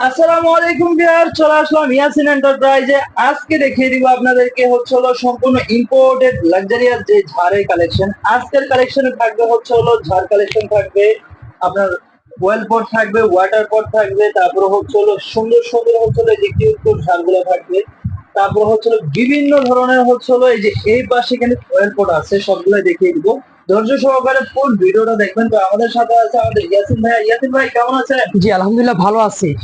হচ্ছে তারপর হচ্ছে বিভিন্ন ধরনের হচ্ছে এই যে এই পাশে এখানে ওয়েল পট আছে সবগুলো দেখিয়ে দিব। ধৈর্য সহকারে ফুল ভিডিওটা দেখবেন। তো আমাদের সাথে আছে আমাদের ইয়াসিন ভাই ইয়াসিন ভাই, কেমন আছেন? জি, আলহামদুলিল্লাহ ভালো আছি।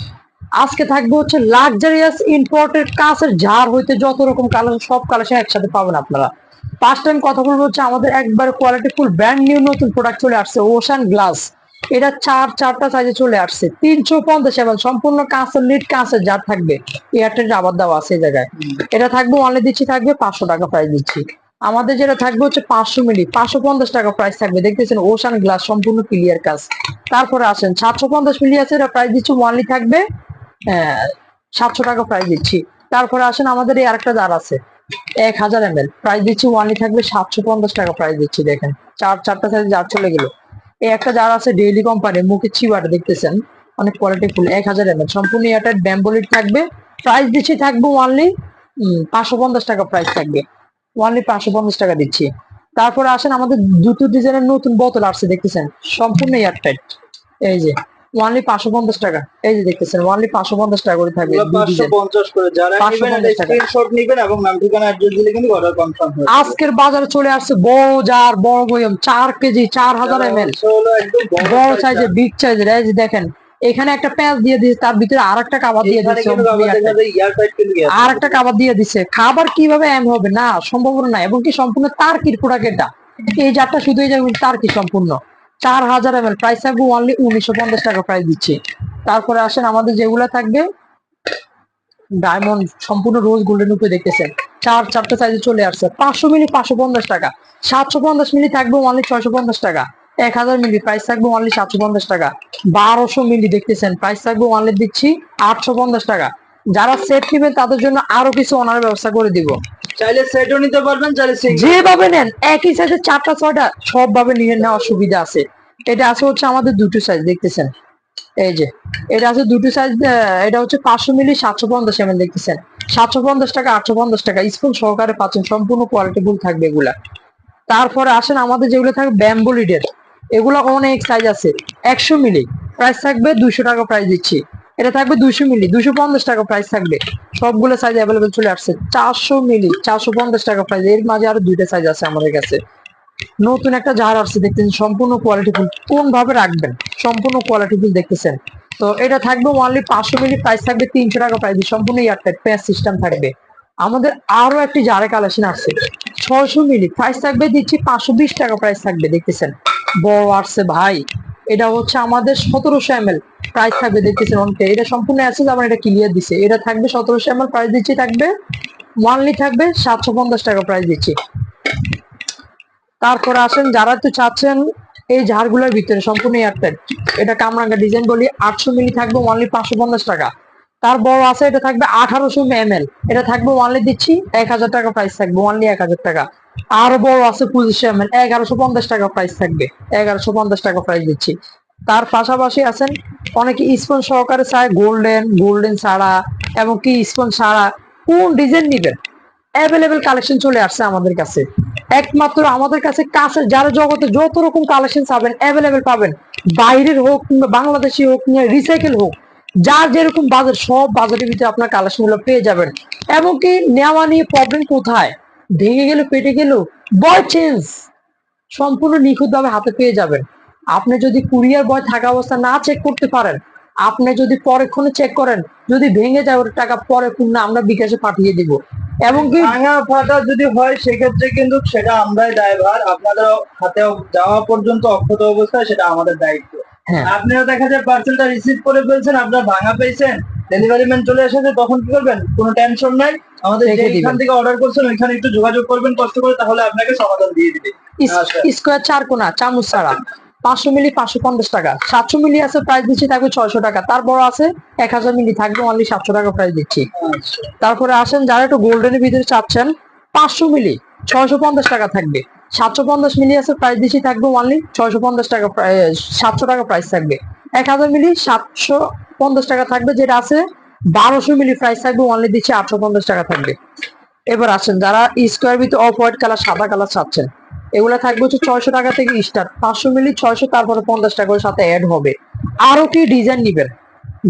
আজকে থাকবে হচ্ছে লাক্সারিয়াস ইম্পোর্টেড কাঁচের ঝাড় হইতে যত রকম কালেকশন সব কালেকশন একসাথে পাবেন আপনারা। ফার্স্ট টাইম কথা বলব হচ্ছে আমাদের একবার কোয়ালিটি ফুল ব্র্যান্ড নিউ নতুন প্রোডাক্ট চলে আসছে ওশান গ্লাস এটা চার, চারটা সাইজে চলে আসছে। তিনশো পঞ্চাশ এবং সম্পূর্ণ কাঁচের লিড কাঁচের জার থাকবে। এয়ারটেল আবার দেওয়া আছে এই জায়গায়। এটা থাকবে অনলি দিচ্ছি, থাকবে পাঁচশো টাকা প্রাইস দিচ্ছি। আমাদের যেটা থাকবে হচ্ছে পাঁচশো মিলি, পাঁচশো পঞ্চাশ টাকা প্রাইস থাকবে। দেখতেছেন ওশান গ্লাস সম্পূর্ণ ক্লিয়ার কাজ। তারপরে আসেন, সাতশো পঞ্চাশ মিলি আছে, এটা প্রাইস দিচ্ছি ওয়ানলি থাকবে সাতশো টাকা প্রাইস দিচ্ছি। তারপরে আসেন আমাদের এই আরেকটা জার আছে। এক হাজার এম এল প্রাইস দিচ্ছি ওয়ানলি থাকবে সাতশো পঞ্চাশ টাকা প্রাইস দিচ্ছি, দেখেন। চার, চারটা সাইজ জার চলে গেল। এই একটা জার আছে ডেইলি কোম্পানি মুখে চিবাটা দেখতেছেন? অনেক কোয়ালিটি ফুল, এক হাজার এম এল সম্পূর্ণ এটা ব্যাম্বোলিট থাকবে। প্রাইস দিচ্ছি থাকবে ওয়ানলি পাঁচশো পঞ্চাশ টাকা প্রাইস থাকবে। ওয়ানলি পাঁচশো পঞ্চাশ টাকা দিচ্ছি। তারপরে আসেন আমাদের দুটো ডিজাইনের নতুন বোতল আসছে, দেখতেছেন? সম্পূর্ণ এয়ারটাইট এই যে ওয়ানলি পাঁচশো পঞ্চাশ টাকা। এই যে দেখতেছেন ওয়ানলি পাঁচশো পঞ্চাশ টাকা করে থাকবে পাঁচশো পঞ্চাশ করে যারা 550 নেবেন টাকা। স্ক্রিনশট নেবেন এবং নাম ঠিকানা অ্যাড্রেস দিলে কিন্তু অর্ডার কনফার্ম হবে আজকের বাজারে চলে আসছে বড় জার বড় বয়ম চার কেজি চার হাজার এম এল বড় সাইজের বিগ সাইজের এই যে দেখেন এখানে একটা প্যাঁচ দিয়ে দিয়েছে তার ভিতরে আর একটা কাবার দিয়ে দিচ্ছে। আর একটা কাবার দিয়ে দিচ্ছে খাবার কীভাবে এম হবে? না সম্ভব না। এবং কি সম্পূর্ণ তার কি প্রোডাক্ট এটা? এই জারটা শুধু এই তার কি সম্পূর্ণ? চার হাজার এম এল প্রাইস থাকবে অনলি উনিশশো পঞ্চাশ টাকা প্রাইস দিচ্ছি। তারপরে আসেন, আমাদের যেগুলো থাকবে ডায়মন্ড সম্পূর্ণ রোজ গোল্ডেন উপরে দেখতেছেন। চার, চারটা সাইজে চলে আসছে। পাঁচশো মিলি পাঁচশো পঞ্চাশ টাকা। সাতশো পঞ্চাশ মিলি থাকবে অনলি ছয়শো পঞ্চাশ টাকা। এক হাজার মিলি প্রাইস থাকবে অনলি সাতশো পঞ্চাশ টাকা। বারোশো মিলি দেখতেছেন প্রাইস থাকবে অনলি দিচ্ছি আটশো পঞ্চাশ টাকা। যারা সেট নেবেন, তাদের জন্য আরও কিছু অনার ব্যবস্থা করে দিব। চাইলে সেটও নিতে পারবেন চাইলে যেভাবে নেন একই সাইজে চারটা ছয়টা সব ভাবে নিয়ে নেওয়ার সুবিধা আছে। এটা আছে হচ্ছে আমাদের দুটো সাইজ দেখতেছেন? এই যে এটা আছে দুটো সাইজ এটা হচ্ছে পাঁচশো মিলি সাতশো পঞ্চাশ এমএল দেখতেছেন? সাতশো পঞ্চাশ টাকা আটশো পঞ্চাশ টাকা স্পুন সহকারে পাচ্ছেন সম্পূর্ণ কোয়ালিটি ফুল থাকবে এগুলা। তারপরে আসেন আমাদের যেগুলো থাকবে ব্যাম্বো লিডের এগুলো অনেক সাইজ আছে একশো মিলি। প্রাইস থাকবে দুইশো টাকা প্রাইস দিচ্ছি। এটা থাকবে দুইশো মিলি। দুইশো পঞ্চাশ টাকা প্রাইস থাকবে। সবগুলো সাইজ অ্যাভেলেবেল চলে আসছে। চারশো মিলি, চারশো পঞ্চাশ টাকা প্রাইস এর মাঝে আরও দুইটা সাইজ আছে আমাদের কাছে। নতুন একটা জার আসছে, দেখতেছেন, সম্পূর্ণ কোয়ালিটি ফুল কোন ভাবে রাখবেন? সম্পূর্ণ কোয়ালিটি ফুল দেখতেছেন। তো এটা থাকবে ওনলি পাঁচশো মিলি প্রাইস থাকবে তিনশো টাকা প্রাইস সম্পূর্ণ এয়ারটাইট প্যাস সিস্টেম থাকবে। আমাদের আরও একটি জারে কালেকশন আসছে। ছয়শো মিলি প্রাইস থাকবে দিচ্ছি পাঁচশো বিশ টাকা প্রাইস থাকবে, দেখতেছেন। বড় আসছে ভাই। এটা হচ্ছে আমাদের সতেরোশো এম এল প্রাইস থাকবে দেখতেছেন অনেকটা। এটা সম্পূর্ণ অ্যাসেস আমার এটা ক্লিয়ার দিছে। এটা থাকবে সতেরোশো এম এল প্রাইস দিচ্ছি থাকবে ওয়ানলি থাকবে সাতশো পঞ্চাশ টাকা প্রাইস দিচ্ছি। তারপরে আসেন, যারা একটু চাচ্ছেন এই ঝাড়গুলোর ভিতরে, সম্পূর্ণ এয়ারটেল এটা কামরাঙ্গা ডিজাইন বলি, আটশো মিলি থাকবে ওয়ানলি পাঁচশো পঞ্চাশ টাকা। তার বড় আছে, এটা থাকবে আঠারোশো এম এটা থাকবে ওয়ানলি দিচ্ছি, এক হাজার টাকা প্রাইস থাকবে ওয়ানলি এক হাজার টাকা। আরও বড় আছে এম এল এগারোশো পঞ্চাশ টাকা প্রাইস থাকবে। এগারোশো পঞ্চাশ টাকা প্রাইস দিচ্ছি। তার পাশাপাশি আছেন অনেকে স্পন সহকারে চায় গোল্ডেন গোল্ডেন ছাড়া, এবং কি স্পন ছাড়া কোন ডিজাইন নিবেন? অ্যাভেলেবেল কালেকশন চলে আসছে আমাদের কাছে। একমাত্র আমাদের কাছে কাছে যারা জগতে যত রকম কালেকশন পাবেন অ্যাভেলেবেল পাবেন, বাইরের হোক কিংবা বাংলাদেশি হোক কিংবা রিসাইকেল হোক, যার যেরকম বাজার সব বাজারের ভিতরে আপনার কালেকশনগুলো পেয়ে যাবেন। এবং কি নেওয়া নিয়ে প্রবলেম কোথায়? ভেঙে গেল পেটে গেল বয় চেঞ্জ সম্পূর্ণ নিখুঁত ভাবে হাতে পেয়ে যাবেন। আপনি যদি কুরিয়ার বয় থাকা অবস্থা না চেক করতে পারেন আপনি যদি পরেক্ষণে চেক করেন যদি ভেঙে যায় ওর টাকা পরে না আমরা বিকাশে পাঠিয়ে দিব। এবং কি ভাঙা ফাটা যদি হয় সেক্ষেত্রে কিন্তু সেটা আমরাই দায়ভার। আপনাদের হাতে যাওয়া পর্যন্ত অক্ষত অবস্থায় সেটা আমাদের দায়িত্ব। হ্যাঁ। আপনারা দেখা যায় পার্সেলটা রিসিভ করে ফেলছেন আপনার ভাঙা পেয়েছেন। ডেলিভারি ম্যান চলে এসেছে তখন কি করবেন? কোনো টেনশন নাই। আমাদের। যেখান থেকে অর্ডার করছেন ওইখানে একটু যোগাযোগ করবেন কষ্ট করে তাহলে আপনাকে সমাধান দিয়ে দিবে। আচ্ছা। স্কোয়ার চার কোনা চামচ ছাড়া। পাঁচশো মিলি পাঁচশো পঞ্চাশ টাকা। সাতশো মিলি আছে প্রাইস দিচ্ছি থাকবে ছয়শো টাকা। তারপর আছে এক হাজার মিলি থাকবে অনলি সাতশো টাকা প্রাইস দিচ্ছি। আচ্ছা। তারপরে আসেন যারা একটু গোল্ডেনের ভিতরে চাচ্ছেন পাঁচশো মিলি ছয়শো পঞ্চাশ টাকা থাকবে। সাতশো পঞ্চাশ মিলি আছে প্রাইস দিচ্ছি থাকবে অনলি ছয়শো পঞ্চাশ টাকা সাতশো টাকা প্রাইস থাকবে। এক হাজার মিলি সাতশো পঞ্চাশ টাকা থাকবে, যেটা আছে বারোশো মিলি প্রাইস থাকবে অনলি দিচ্ছে আটশো পঞ্চাশ টাকা থাকবে। এবার আসেন, যারা স্কোয়ার ভিতরে অফ হোয়াইট কালার সাদা কালার চাচ্ছেন, এগুলো থাকবে হচ্ছে ছয়শো টাকা থেকে স্টার্ট পাঁচশো মিলি ছয়শো, তারপরে পঞ্চাশ টাকা করে সাথে অ্যাড হবে। আরও কি ডিজাইন নিবেন?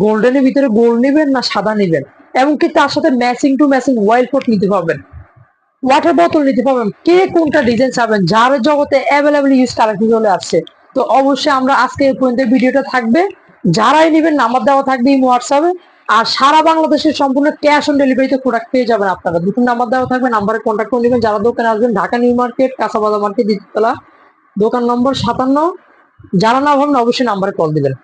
গোল্ডেনের ভিতরে গোল্ড নিবেন না সাদা নিবেন? এমনকি তার সাথে ম্যাচিং টু ম্যাচিং ওয়াইল কোট নিতে পারবেন? ওয়াটার বোতল নিতে পারবেন? কে কোনটা ডিজাইন চাবেন? যার জগতে অ্যাভেলেবল ইউজ কালেকশন চলে আসছে। তো অবশ্যই আমরা আজকে এই পর্যন্ত ভিডিওটা থাকবে। যারাই নেবেন নাম্বার দেওয়া থাকবে এই হোয়াটসঅ্যাপে আর সারা বাংলাদেশের সম্পূর্ণ ক্যাশ অন ডেলিভারিতে প্রোডাক্ট পেয়ে যাবেন আপনারা। দুটো নাম্বার দেওয়া থাকবে নাম্বারে কন্ট্যাক্ট করে নেবেন। যারা দোকানে আসবেন, ঢাকা নিউ মার্কেট, কাঁচাবাজার মার্কেট দ্বিতীয়তলা দোকান নম্বর সাতান্ন। যারা না ভাবেন, অবশ্যই নাম্বারে কল দিবেন।